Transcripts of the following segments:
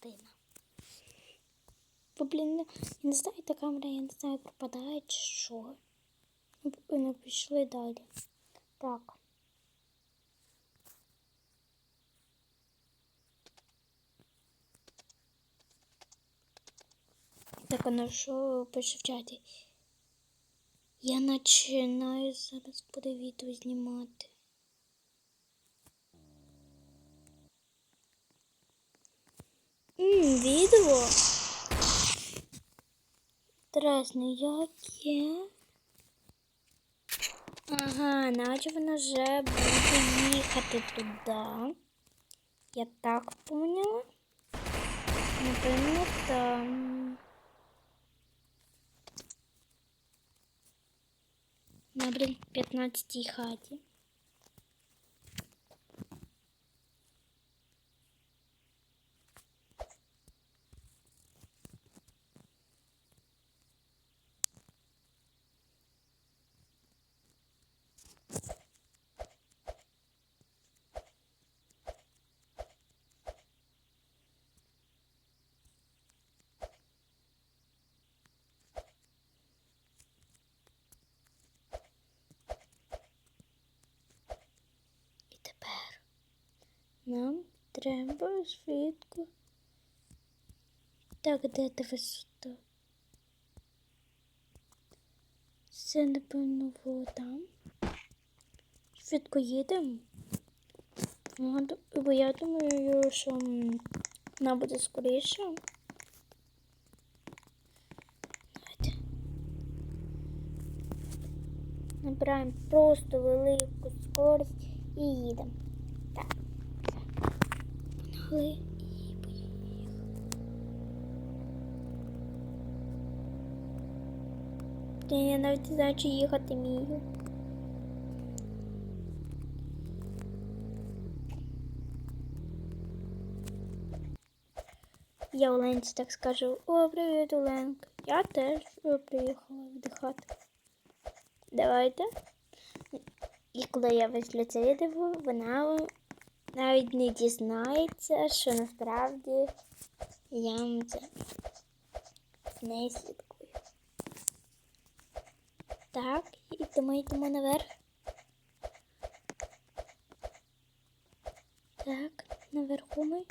частина. Бо, блін, я не знаю, та камера, я не знаю, пропадає чи що. Ну, ну, пішли далі. Так. Так, воно що пише в чаті? Я починаю зараз буде відео знімати. відео. Інтересно, яке? Ага, наче вона вже буде їхати туди. Я так поняла. Напевно, там. На, блін, 15 хаті. Нам треба швидко. Так, де ти висота? Це, напевно, там. Швидко їдемо. Бо я думаю, що м, вона буде скоріше. Давайте. Набираємо просто велику скорість і їдемо. Так. І поїхали. Блін, Я навіть не знаю, чи їхати вмію. Я Оленці так скажу, о, привіт, Оленка. Я теж е, приїхала віддихати. Давайте. І коли я вийшла це відео, вона навіть не дізнається, що насправді я з нею слідкую. Так, ідемо, йдемо наверх. Так, наверху ми.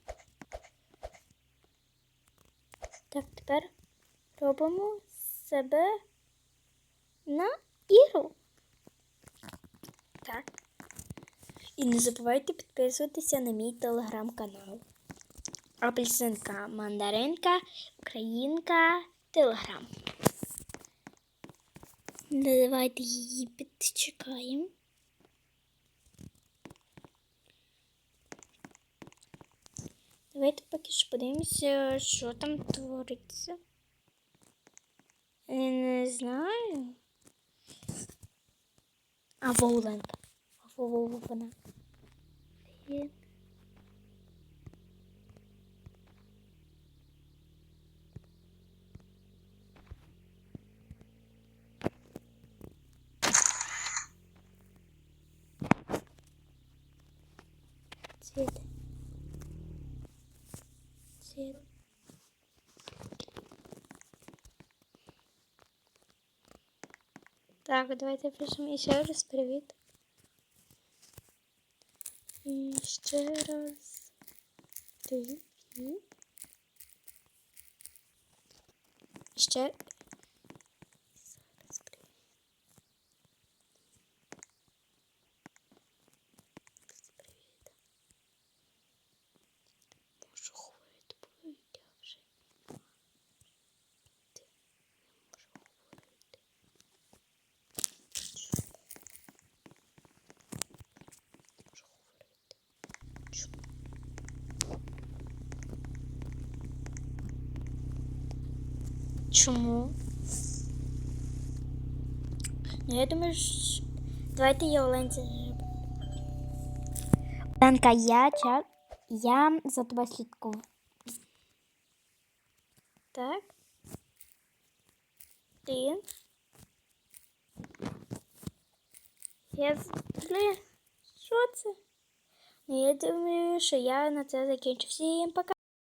Так, тепер робимо себе на ігру. Так. І не забувайте підписуватися на мій телеграм-канал. Апельсинка, мандаринка, українка, телеграм. Давайте її підчекаємо. Давайте поки що подивимося, що там твориться. Я не знаю. А Воуленка. Воу, вона. Привіт. Цвіт. Цвіт. Так, давайте пишемо ще раз привіт. І ще раз Три. Ще Чому? Ну, я думаю, що... давайте я Оленці. Оленка, я, ча... я за тобою слідкую. Так. Ти. Я... з- Блін, що це? Ну, я думаю, що я на це закінчу. Всім пока.